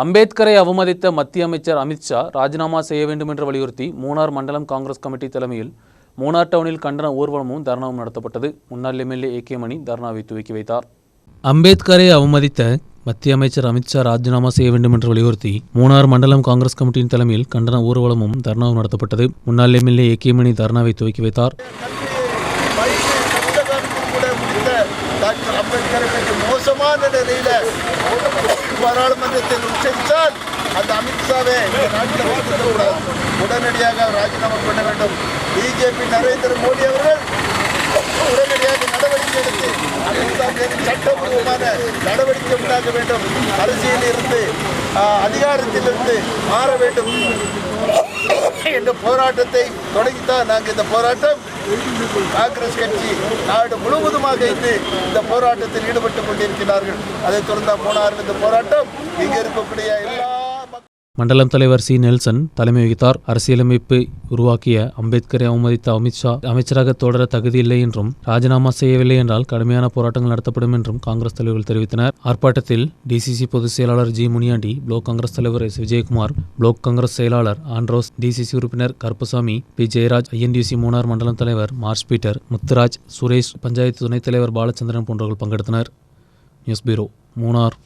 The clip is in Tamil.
அம்பேத்கரை அவமதித்த மத்திய அமைச்சர் அமித்ஷா ராஜினாமா செய்ய வேண்டும் என்று வலியுறுத்தி மூணார் மண்டலம் காங்கிரஸ் கமிட்டி தலைமையில் மூணார் டவுனில் கண்டன ஊர்வலமும் தர்ணாவும் நடத்தப்பட்டது. முன்னாள் எம்எல்ஏ ஏ கே மணி தர்ணாவை துவக்கி வைத்தார். அம்பேத்கரை அவமதித்த மத்திய அமைச்சர் அமித்ஷா ராஜினாமா செய்ய வேண்டும் என்று வலியுறுத்தி மூணார் மண்டலம் காங்கிரஸ் கமிட்டியின் தலைமையில் கண்டன ஊர்வலமும் தர்ணாவும் நடத்தப்பட்டது. முன்னாள் எம்எல்ஏ ஏ கே மணி தர்ணாவை துவக்கி வைத்தார். டாக்டர் அம்பேத்கருக்கு மோசமான நிலையில பாராளுமன்றத்தில் உச்சரித்தால் அந்த அமித்ஷாவே இந்த நாட்டில் வைத்திருக்கக்கூடாது உடனடியாக ராஜினாமா பண்ண வேண்டும். பிஜேபி நரேந்திர மோடி அவர்கள் உடனடியாக நடவடிக்கை எடுத்து அமித்ஷா சட்டபூர்வமான நடவடிக்கை உண்டாக்க வேண்டும். அரசியலில் இருந்து அதிகாரத்தில் அதிகாரத்திலிருந்து மாற வேண்டும். என்ற போராட்டத்தை தொடங்கித்தான் நாங்கள் இந்த போராட்டம். காங்கிரஸ் கட்சி நாடு முழுவதுமாக இன்று இந்த போராட்டத்தில் ஈடுபட்டு கொண்டிருக்கிறார்கள். அதைத் தொடர்ந்த போனார்கள் இந்த போராட்டம். இங்கே இருக்கக்கூடிய எல்லா மண்டலம் தலைவர் சி. நெல்சன் தலைமை வகித்தார். அரசியலமைப்பு உருவாக்கிய அம்பேத்கரை அவமதித்த அமித்ஷா அமைச்சராக தொடர தகுதியில்லை என்றும் ராஜினாமா செய்யவில்லை என்றால் கடுமையான போராட்டங்கள் நடத்தப்படும் என்றும் காங்கிரஸ் தலைவர்கள் தெரிவித்தனர். ஆர்ப்பாட்டத்தில் டிசிசி பொதுச் செயலாளர் ஜி. முனியாண்டி பிளாக் காங்கிரஸ் தலைவர் எஸ். விஜயகுமார் பிளாக் காங்கிரஸ் செயலாளர் ஆண்ட்ரோஸ் டிசிசி உறுப்பினர் கருப்பசாமி பி. ஜெயராஜ் ஐஎன்டிசி மூணார் மண்டலம் தலைவர் மார்ஸ் பீட்டர் முத்துராஜ் சுரேஷ் பஞ்சாயத்து துணைத் தலைவர் பாலச்சந்திரன் போன்றவர்கள் பங்கெடுத்தனர். நியூஸ் பீரோ மூணார்.